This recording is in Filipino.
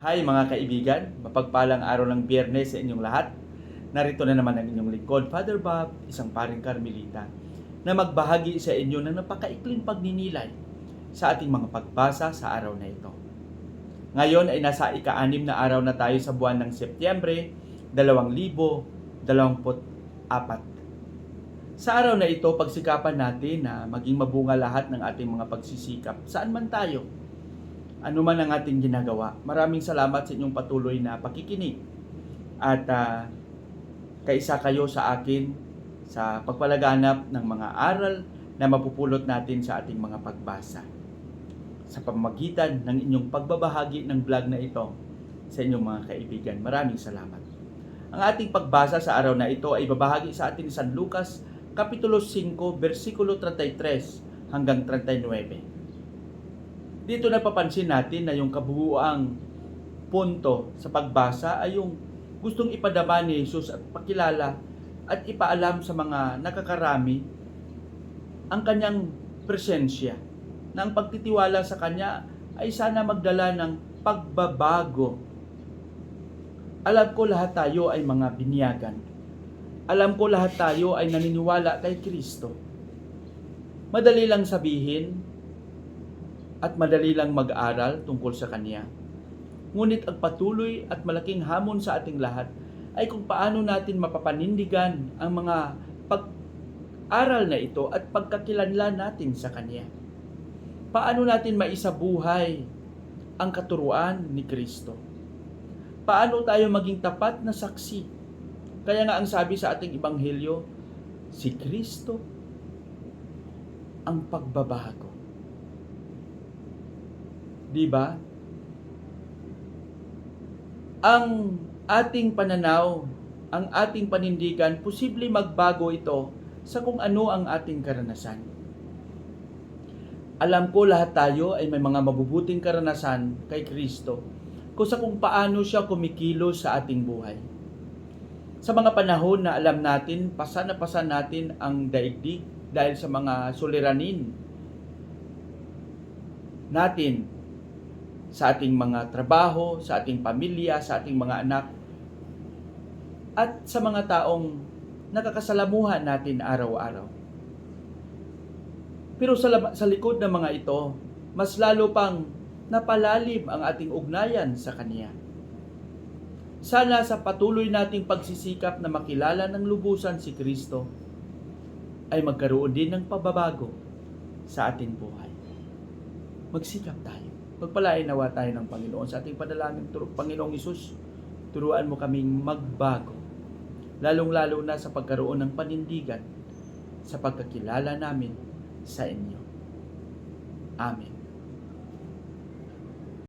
Hi mga kaibigan, mapagpalang araw ng biyernes sa inyong lahat. Narito na naman ang inyong lingkod, Father Bob, isang paring Carmelita, na magbahagi sa inyo ng napakaikling pagninilay sa ating mga pagbasa sa araw na ito. Ngayon ay nasa ika-anim na araw na tayo sa buwan ng Setyembre 2024. Sa araw na ito, pagsikapan natin na maging mabunga lahat ng ating mga pagsisikap saan man tayo ano man ang ating ginagawa. Maraming salamat sa inyong patuloy na pakikinig. At ah, kaisa kayo sa akin sa pagpalaganap ng mga aral na mapupulot natin sa ating mga pagbasa. Sa pamamagitan ng inyong pagbabahagi ng vlog na ito sa inyong mga kaibigan. Maraming salamat. Ang ating pagbasa sa araw na ito ay babahagi sa atin ni San Lucas Kapitulo 5, versikulo 33 hanggang 39 dito napapansin natin na yung kabuuang punto sa pagbasa ay yung gustong ipadama ni Jesus at pakilala at ipaalam sa mga nakakarami ang kanyang presensya na ang pagtitiwala sa kanya ay sana magdala ng pagbabago. Alam ko lahat tayo ay mga binyagan. Alam ko lahat tayo ay naniniwala kay Kristo. Madali lang sabihin, at madali lang mag-aral tungkol sa Kanya. Ngunit ang patuloy at malaking hamon sa ating lahat ay kung paano natin mapapanindigan ang mga pag-aral na ito at pagkakilanlan natin sa Kanya. Paano natin maisabuhay ang katuruan ni Kristo? Paano tayo maging tapat na saksi? Kaya nga ang sabi sa ating Ebanghelyo, si Kristo ang pagbabago. Di ba? Ang ating pananaw, ang ating panindigan, posible magbago ito sa kung ano ang ating karanasan. Alam ko lahat tayo ay may mga mabubuting karanasan kay Kristo kung sa kung paano siya kumikilos sa ating buhay. Sa mga panahon na alam natin, pasa na pasa natin ang daigdig dahil sa mga suliranin natin sa ating mga trabaho, sa ating pamilya, sa ating mga anak, at sa mga taong nakakasalamuhan natin araw-araw. Pero sa, sa likod ng mga ito, mas lalo pang napalalim ang ating ugnayan sa Kanya. Sana sa patuloy nating pagsisikap na makilala ng lubusan si Kristo, ay magkaroon din ng pababago sa ating buhay. Magsikap tayo. Pagpalain nawa tayo ng Panginoon sa ating panalangin, Panginoong Isus, turuan mo kaming magbago, lalong-lalo na sa pagkaroon ng panindigan sa pagkakilala namin sa inyo. Amen.